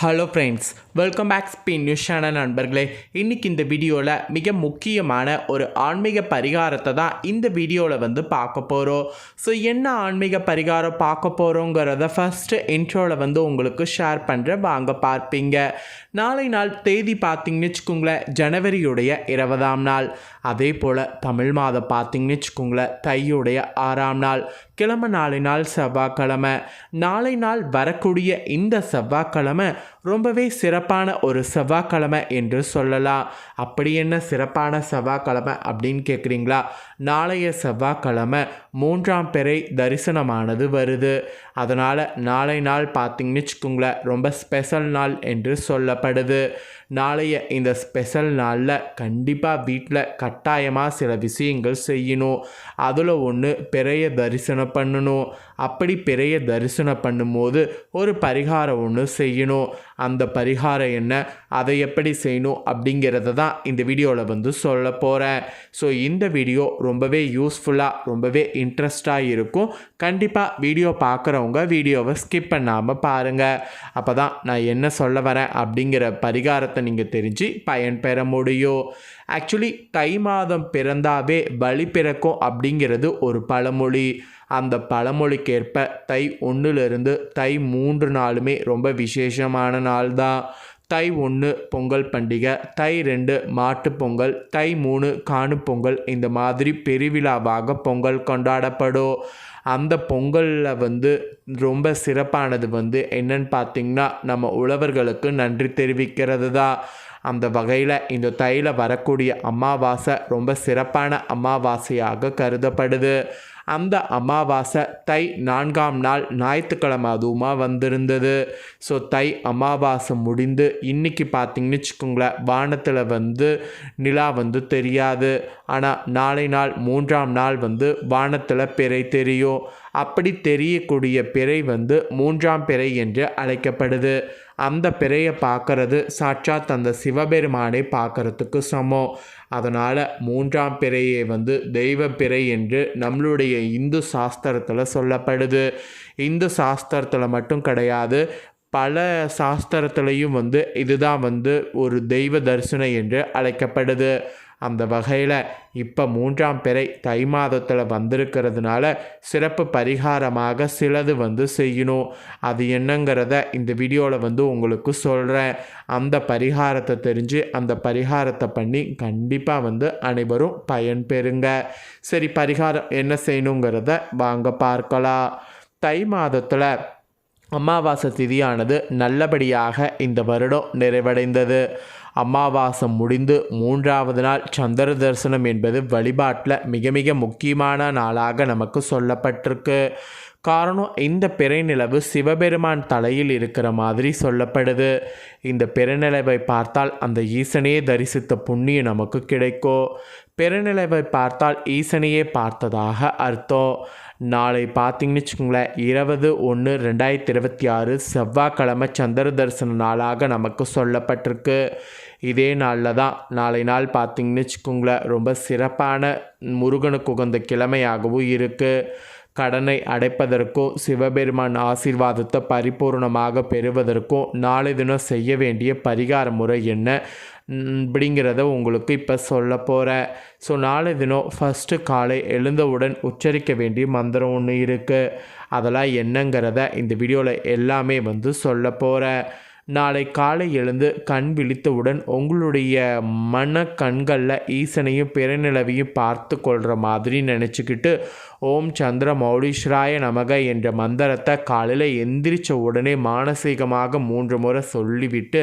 Hello friends welcome back spin news channel நண்பர்களே. இன்றைக்கி இந்த வீடியோவில் மிக முக்கியமான ஒரு ஆன்மீக பரிகாரத்தை தான் இந்த வீடியோவில் வந்து பார்க்க போகிறோம் ஸோ என்ன ஆன்மீக பரிகாரம் பார்க்க போகிறோங்கிறத ஃபஸ்ட்டு இன்ட்ரோவில் வந்து உங்களுக்கு ஷேர் பண்ணுறேன் வாங்க பார்ப்பீங்க. நாளை நாள் தேதி பார்த்தீங்கன்னு வச்சுக்கோங்களேன் ஜனவரியுடைய இருபதாம் நாள். அதே போல் தமிழ் மாதம் பார்த்தீங்கன்னு வச்சுக்கோங்களேன் தையுடைய ஆறாம் நாள். கிழமை நாளை நாள் செவ்வாய்க்கிழமை. நாளை நாள் வரக்கூடிய இந்த செவ்வாய்க்கிழமை ரொம்பவே சிறப்பான ஒரு செவ்வாய்க்கிழமை என்று சொல்லலாம். அப்படி என்ன சிறப்பான செவ்வாய்க்கிழமை அப்படின்னு கேட்குறீங்களா நாளைய செவ்வாய்க்கிழமை மூன்றாம் பிறை தரிசனமானது வருது. அதனால் நாளை நாள் பார்த்தீங்கன்னு வச்சுக்கோங்களேன் ரொம்ப ஸ்பெஷல் நாள் என்று சொல்லப்படுது. நாளைய இந்த ஸ்பெஷல் நாளில் கண்டிப்பாக வீட்டில் கட்டாயமாக சில விஷயங்கள் செய்யணும். அதில் ஒன்று பிறைய தரிசனம் பண்ணணும். அப்படி பெரிய தரிசனம் பண்ணும்போது ஒரு பரிகாரம் ஒன்று செய்யணும். அந்த பரிகாரம் என்ன? அதை எப்படி செய்யணும்? அப்படிங்கிறத தான் இந்த வீடியோவில் வந்து சொல்ல போகிறேன் ஸோ இந்த வீடியோ ரொம்பவே யூஸ்ஃபுல்லாக ரொம்பவே இன்ட்ரெஸ்டாக இருக்கும். கண்டிப்பாக வீடியோ பார்க்குறவங்க வீடியோவை ஸ்கிப் பண்ணாமல் பாருங்கள் அப்போ தான் நான் என்ன சொல்ல வரேன் அப்படிங்கிற பரிகாரத்தை நீங்கள் தெரிஞ்சு பயன்பெற முடியும். ஆக்சுவலி தை மாதம் பிறந்தாவே பலி பிறக்கும் அப்படிங்கிறது ஒரு பழமொழி. அந்த பழமொழிக்கேற்ப தை ஒன்றுலேருந்து தை மூன்று நாளுமே ரொம்ப விசேஷமான நாள் தான் தை ஒன்று பொங்கல் பண்டிகை தை ரெண்டு மாட்டு பொங்கல் தை மூணு காணு பொங்கல் இந்த மாதிரி பெருவிழாவாக பொங்கல் கொண்டாடப்படும் அந்த பொங்கலில் வந்து ரொம்ப சிறப்பானது வந்து என்னன்னு பார்த்திங்கன்னா நம்ம உழவர்களுக்கு நன்றி தெரிவிக்கிறது தான் அந்த வகையில் இந்த தையில் வரக்கூடிய அமாவாசை ரொம்ப சிறப்பான அமாவாசையாக கருதப்படுது. அந்த அமாவாசை தை நான்காம் நாள் ஞாயிற்றுக்கிழமை அதுவுமா வந்திருந்தது. ஸோ தை அமாவாசை முடிந்து இன்றைக்கி பார்த்தீங்கன்னு வச்சுக்கோங்களேன் வானத்தில் வந்து நிலா வந்து தெரியாது. ஆனால் நாளை நாள் மூன்றாம் நாள் வந்து வானத்தில் பிறை தெரியும். அப்படி தெரியக்கூடிய பிறை வந்து மூன்றாம் பிறை என்று அழைக்கப்படுது. அந்த பிறையை பார்க்கறது சாட்சாத் அந்த சிவபெருமானை பார்க்கறதுக்கு சமம். அதனால் மூன்றாம் பிறையை வந்து தெய்வ பிறை என்று நம்மளுடைய இந்து சாஸ்திரத்தில் சொல்லப்படுது. இந்து சாஸ்திரத்தில் மட்டும் கிடையாது பல சாஸ்திரத்துலேயும் வந்து இதுதான் வந்து ஒரு தெய்வ தரிசனம் என்று அழைக்கப்படுது. அந்த வகையில் இப்போ மூன்றாம் பிறை தை மாதத்தில் வந்திருக்கிறதுனால சிறப்பு பரிகாரமாக சிலது வந்து செய்யணும். அது என்னங்கிறத இந்த வீடியோவில் வந்து உங்களுக்கு சொல்கிறேன் அந்த பரிகாரத்தை தெரிஞ்சு அந்த பரிகாரத்தை பண்ணி கண்டிப்பாக வந்து அனைவரும் பயன்பெறுங்க சரி பரிகாரம் என்ன செய்யணுங்கிறத வாங்க பார்க்கலாம். தை மாதத்தில் அமாவாசை திதியானது நல்லபடியாக இந்த வருடம் நிறைவடைந்தது. அமாவாசம் முடிந்து மூன்றாவது நாள் சந்திர தரிசனம் என்பது வழிபாட்டில் மிக மிக முக்கியமான நாளாக நமக்கு சொல்லப்பட்டிருக்கு. காரணம் இந்த பிறைநிலவு சிவபெருமான் தலையில் இருக்கிற மாதிரி சொல்லப்படுது. இந்த பிறநிலவை பார்த்தால் அந்த ஈசனையே தரிசித்த புண்ணியம் நமக்கு கிடைக்கும். பெருநிலவை பார்த்தால் ஈசனையே பார்த்ததாக அர்த்தம். நாளை பார்த்தீங்கன்னு வச்சுக்கோங்களேன் இருபது ஒன்று ரெண்டாயிரத்தி இருபத்தி ஆறு செவ்வாய்க்கிழமை சந்திர தரிசன நாளாக நமக்கு சொல்லப்பட்டிருக்கு. இதே நாளில் தான் நாளை நாள் பார்த்தீங்கன்னு வச்சுக்கோங்களேன் ரொம்ப சிறப்பான முருகனுக்கு உகந்த கிழமையாகவும் இருக்குது கடனை அடைப்பதற்கும் சிவபெருமான் ஆசீர்வாதத்தை பரிபூர்ணமாக பெறுவதற்கும் நாளை தினம் செய்ய வேண்டிய பரிகார முறை என்ன? அப்படிங்கிறத உங்களுக்கு இப்போ சொல்ல போகிறேன் ஸோ நாளை தினம் ஃபஸ்ட்டு காலை எழுந்தவுடன் உச்சரிக்க வேண்டிய மந்திரம் ஒன்று இருக்குது அதெல்லாம் என்னங்கிறத இந்த வீடியோவில் எல்லாமே வந்து சொல்ல போகிறேன் நாளை காலை எழுந்து கண் விழித்தவுடன் உங்களுடைய மன கண்களில் ஈசனையும் பிறநிலவையும் பார்த்து கொள்கிற மாதிரி நினச்சிக்கிட்டு ஓம் சந்திர மௌலீஸ்வராய நமக என்ற மந்திரத்தை காலையில் எந்திரிச்ச உடனே மானசீகமாக மூன்று முறை சொல்லிவிட்டு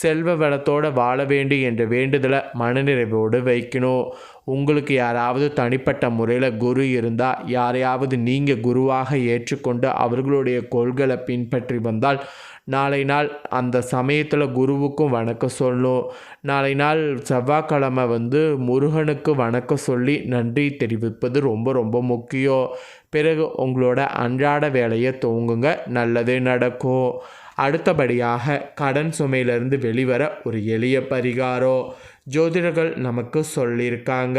செல்வ வளத்தோடு வாழ வேண்டும் என்ற வேண்டுதலை மனநிறைவோடு வைக்கணும். உங்களுக்கு யாராவது தனிப்பட்ட முறையில் குரு இருந்தால் யாரையாவது நீங்கள் குருவாக ஏற்றுக்கொண்டு அவர்களுடைய கொள்களை பின்பற்றி வந்தால் நாளை நாள் அந்த சமயத்தில் குருவுக்கும் வணக்கம் சொல்லும் நாளை நாள் செவ்வாய்க்கிழமை வந்து முருகனுக்கு வணக்கம் சொல்லி நன்றி தெரிவிப்பது ரொம்ப ரொம்ப முக்கியம் பிறகு உங்களோட அன்றாட வேலையை துவங்குங்க. நல்லதே நடக்கும் அடுத்தபடியாக கடன் சுமையிலிருந்து வெளிவர ஒரு எளிய பரிகாரம் ஜோதிடர்கள் நமக்கு சொல்லியிருக்காங்க.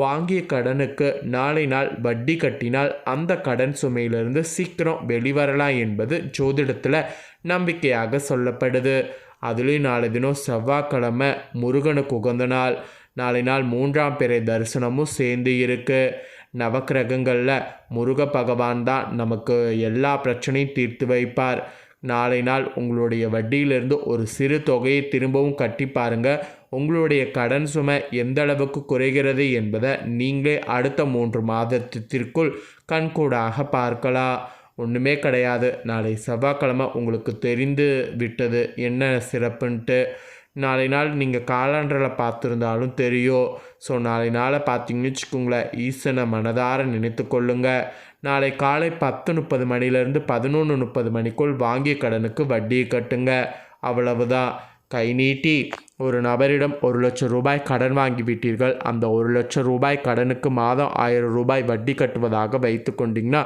வாங்கிய கடனுக்கு நாளை நாள் வட்டி கட்டினால் அந்த கடன் சுமையிலிருந்து சீக்கிரம் வெளிவரலாம் என்பது ஜோதிடத்தில் நம்பிக்கையாக சொல்லப்படுது. அதுலேயும் நாளை தினம் செவ்வாய்க்கிழமை முருகனுக்கு உகந்த நாள். நாளை நாள் மூன்றாம் பிறை தரிசனமும் சேர்ந்து இருக்குது நவக்கிரகங்களில் முருக பகவான் தான் நமக்கு எல்லா பிரச்சனையும் தீர்த்து வைப்பார். நாளை நாள் உங்களுடைய வட்டியிலிருந்து ஒரு சிறு தொகையை திரும்பவும் கட்டி பாருங்கள் உங்களுடைய கடன் சுமை எந்த அளவுக்கு குறைகிறது என்பதை நீங்களே அடுத்த மூன்று மாதத்திற்குள் கண்கூடாக பார்க்கலாம். ஒன்றுமே கிடையாது. நாளை செவ்வாய்க்கிழமை உங்களுக்கு தெரிந்து விட்டது. என்ன சிறப்புன்ட்டு. நாளை நாள் நீங்கள் காலாண்டரில் பார்த்துருந்தாலும் தெரியும். ஸோ நாளை நாளை பார்த்தீங்கன்னு வச்சுக்கோங்களேன். ஈசனை மனதார நினைத்து கொள்ளுங்க. நாளை காலை பத்து முப்பது மணிலேருந்து பதினொன்று முப்பது மணிக்குள் வாங்கிய கடனுக்கு வட்டியை கட்டுங்க. அவ்வளவுதான். கை நீட்டி ஒரு நபரிடம் ஒரு லட்சம் ரூபாய் கடன் வாங்கி விட்டீர்கள். அந்த ஒரு லட்சம் ரூபாய் கடனுக்கு மாதம் ஆயிரம் ரூபாய் வட்டி கட்டுவதாக வைத்து கொண்டீங்கன்னா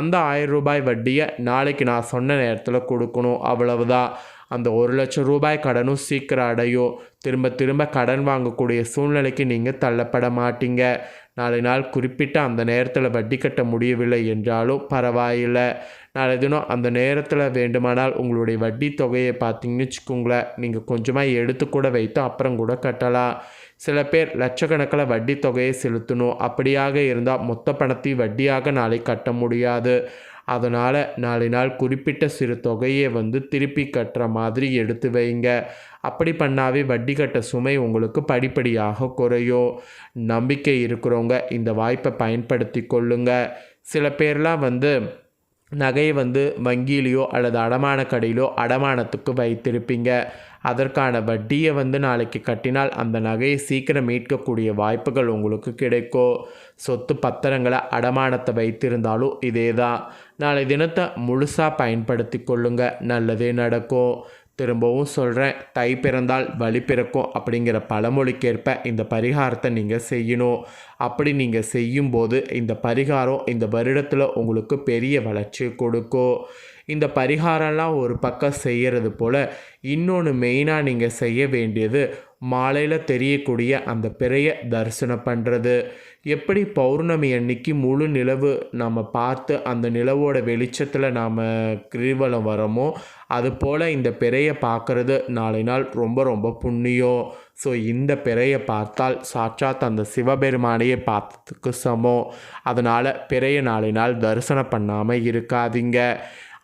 அந்த ஆயிரம் ரூபாய் வட்டியை நாளைக்கு நான் சொன்ன நேரத்தில் கொடுக்கணும் அவ்வளவுதான். அந்த ஒரு லட்சம் ரூபாய் கடனும் சீக்கிரம் அடையும். திரும்ப திரும்ப கடன் வாங்கக்கூடிய சூழ்நிலைக்கு நீங்கள் தள்ளப்பட மாட்டீங்க. நாளை நாள் குறிப்பிட்ட அந்த நேரத்தில் வட்டி கட்ட முடியவில்லை என்றாலும் பரவாயில்லை. நாளை தினம் அந்த நேரத்தில் வேண்டுமானால் உங்களுடைய வட்டி தொகையை பார்த்தீங்கன்னு வச்சுக்கோங்களேன். நீங்கள் கொஞ்சமாக எடுத்து கூட வைத்து அப்புறம் கூட கட்டலாம். சில பேர் லட்சக்கணக்கில் வட்டி தொகையை செலுத்தணும். அப்படியாக இருந்தால் மொத்த பணத்தையும் வட்டியாக நாளை கட்ட முடியாது. அதனால் நாளை நாள் குறிப்பிட்ட சிறு தொகையை வந்து திருப்பி கட்டுற மாதிரி எடுத்து வைங்க. அப்படி பண்ணாவே வட்டி கட்ட சுமை உங்களுக்கு படிப்படியாக குறையும். நம்பிக்கை இருக்கிறவங்க இந்த வாய்ப்பை பயன்படுத்தி கொள்ளுங்க. சில பேர்லாம் வந்து நகையை வந்து வங்கியிலையோ அல்லது அடமான கடையிலோ அடமானத்துக்கு வைத்திருப்பீங்க. அதற்கான வட்டியை வந்து நாளைக்கு கட்டினால் அந்த நகையை சீக்கிரம் மீட்கக்கூடிய வாய்ப்புகள் உங்களுக்கு கிடைக்கும். சொத்து பத்திரங்களை அடமானத்தை வைத்திருந்தாலும் இதே தான் நாளை தினத்தை முழுசாக பயன்படுத்தி கொள்ளுங்கள் நல்லதே நடக்கும். திரும்பவும் சொல்கிறேன் தை பிறந்தால் வழி பிறக்கும் அப்படிங்கிற பழமொழிக்கேற்ப இந்த பரிகாரத்தை நீங்கள் செய்யணும். அப்படி நீங்கள் செய்யும்போது இந்த பரிகாரம் இந்த வருடத்தில் உங்களுக்கு பெரிய வளர்ச்சி கொடுக்கும். இந்த பரிகாரம்லாம் ஒரு பக்கம் செய்கிறது போல் இன்னொன்று மெயினாக நீங்கள் செய்ய வேண்டியது மாலையில் தெரியக்கூடிய அந்த பிறையை தரிசனம் பண்ணுறது எப்படி பௌர்ணமி அன்னைக்கு முழு நிலவு நம்ம பார்த்து அந்த நிலவோட வெளிச்சத்தில் நாம் கிரிவலம் வரோமோ அது போல் இந்த பிறையை பார்க்குறது நாளை நாள் ரொம்ப ரொம்ப புண்ணியம். ஸோ இந்த பிறையை பார்த்தால் சாட்சாத் அந்த சிவபெருமானையே பார்த்ததுக்கு சமம். அதனால் பிறையை நாளை நாள் தரிசனம் பண்ணாமல் இருக்காதீங்க.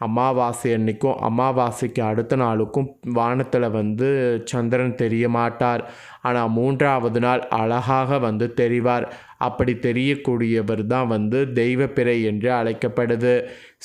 அமாவாசை அன்னைக்கும் அமாவாசைக்கு அடுத்த நாளுக்கும் வானத்தில் வந்து சந்திரன் தெரிய மாட்டார். ஆனால் மூன்றாவது நாள் அழகாக வந்து தெரிவார். அப்படி தெரியக்கூடியவர் தான் வந்து தெய்வப்பிறை என்று அழைக்கப்படுது.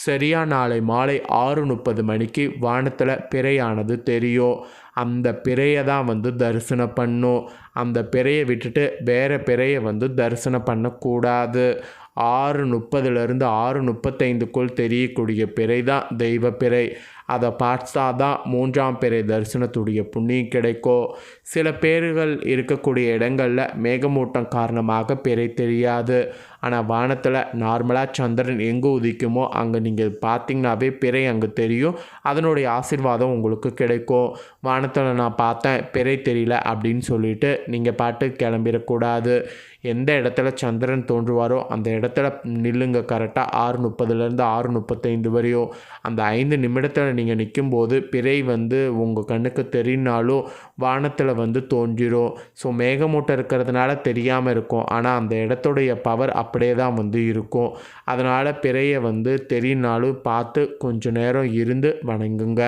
சரியா நாளை மாலை ஆறு முப்பது மணிக்கு வானத்தில் பிறையானது தெரியும். அந்த பிறையை தான் வந்து தரிசனம் பண்ணும். அந்த பிறையை விட்டுட்டு வேறு பிறையை வந்து தரிசனம் பண்ணக்கூடாது. ஆறு முப்பதுலேருந்து ஆறு முப்பத்தைந்துக்குள் தெரியக்கூடிய பிறை தான் தெய்வ பிறை. அதை பார்த்தா தான் மூன்றாம் பிறை தரிசனத்துடைய புண்ணியம் கிடைக்கும் சில பேர்கள் இருக்கக்கூடிய இடங்களில் மேகமூட்டம் காரணமாக பிறை தெரியாது. ஆனால் வானத்தில் நார்மலாக சந்திரன் எங்கே உதிக்குமோ அங்கே நீங்கள் பார்த்தீங்கன்னாவே பிறை அங்கே தெரியும். அதனுடைய ஆசிர்வாதம் உங்களுக்கு கிடைக்கும். வானத்தில் நான் பார்த்தேன் பிறை தெரியல அப்படின்னு சொல்லிட்டு நீங்கள் பாட்டு கிளம்பிடக்கூடாது. எந்த இடத்துல சந்திரன் தோன்றுவாரோ அந்த இடத்துல நில்லுங்க கரெக்டாக ஆறு முப்பதுலேருந்து ஆறு முப்பத்தைந்து வரையும். அந்த ஐந்து நிமிடத்தில் நீங்கள் நிற்கும்போது பிறை வந்து உங்கள் கண்ணுக்கு தெரியினாலும் வானத்தில் வந்து தோன்றிடும் ஸோ மேகமூட்டம் இருக்கிறதுனால தெரியாமல் இருக்கும். ஆனால் அந்த இடத்துடைய பவர் அப்படியே தான் வந்து இருக்கும். அதனால் பிறையை வந்து தெரியினாலும் பார்த்து கொஞ்சம் நேரம் இருந்து வணங்குங்க.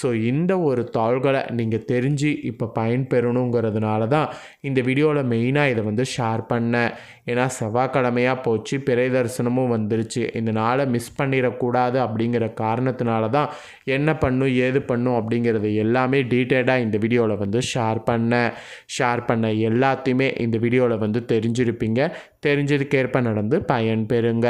ஸோ இந்த ஒரு தாள்களை நீங்கள் தெரிஞ்சு இப்போ பயன்பெறணுங்கிறதுனால தான் இந்த வீடியோவில் மெயினாக இதை வந்து ஷேர் பண்ணேன். ஏன்னா செவ்வாய்க்கிழமையாக போச்சு பிறை தரிசனமும் வந்துருச்சு. இந்த நாளை மிஸ் பண்ணிடக்கூடாது அப்படிங்கிற காரணத்தினால தான் என்ன பண்ணும் ஏது பண்ணும் அப்படிங்கிறது எல்லாமே டீட்டெயிலாக இந்த வீடியோவில் வந்து வந்து ஷேர் பண்ணேன் ஷேர் பண்ண எல்லாத்தையுமே இந்த வீடியோவில் வந்து தெரிஞ்சிருப்பீங்க. தெரிஞ்சதுக்கேற்ப நடந்து பயன்பெறுங்க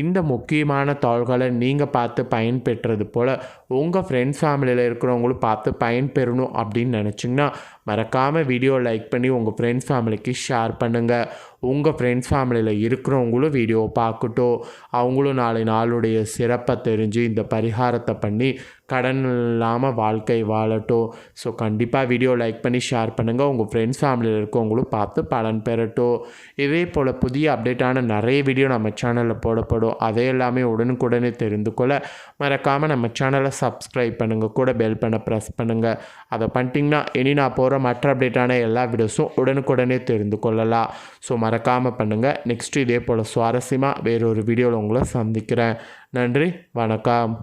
இந்த முக்கியமான தாள்களை நீங்கள் பார்த்து பயன்பெற்றது போல் உங்கள் ஃப்ரெண்ட்ஸ் ஃபேமிலியில் இருக்கிறவங்களும் பார்த்து பயன்பெறணும் அப்படின்னு நினச்சிங்கன்னா மறக்காமல் வீடியோ லைக் பண்ணி உங்கள் ஃப்ரெண்ட்ஸ் ஃபேமிலிக்கு ஷேர் பண்ணுங்கள் உங்கள் ஃப்ரெண்ட்ஸ் ஃபேமிலியில் இருக்கிறவங்களும் வீடியோ பார்க்கட்டும். அவங்களும் நாளை நாளுடைய சிறப்பை தெரிஞ்சு இந்த பரிகாரத்தை பண்ணி கடன் இல்லாமல் வாழ்க்கை வாழட்டும். ஸோ கண்டிப்பாக வீடியோ லைக் பண்ணி ஷேர் பண்ணுங்கள் உங்கள் ஃப்ரெண்ட்ஸ் ஃபேமிலியில் இருக்கவங்களும் பார்த்து பலன் பெறட்டும். இதே போல் புதிய அப்டேட்டான நிறைய வீடியோ நம்ம சேனலில் போடப்படும். அதே எல்லாமே உடனுக்குடனே தெரிந்து கொள்ள மறக்காமல் நம்ம சேனலை சப்ஸ்கிரைப் பண்ணுங்கள் கூட பெல் பண்ண ப்ரெஸ் பண்ணுங்கள் அதை பண்ணிட்டிங்கன்னா இனி நான் போகிற மற்ற அப்டேட்டான எல்லா வீடியோஸும் உடனுக்குடனே தெரிந்து கொள்ளலாம். ஸோ மறக்காமல் பண்ணுங்கள் நெக்ஸ்ட் இதே போல் சுவாரஸ்யமாக வேறொரு வீடியோவில் உங்களை சந்திக்கிறேன். நன்றி வணக்கம்.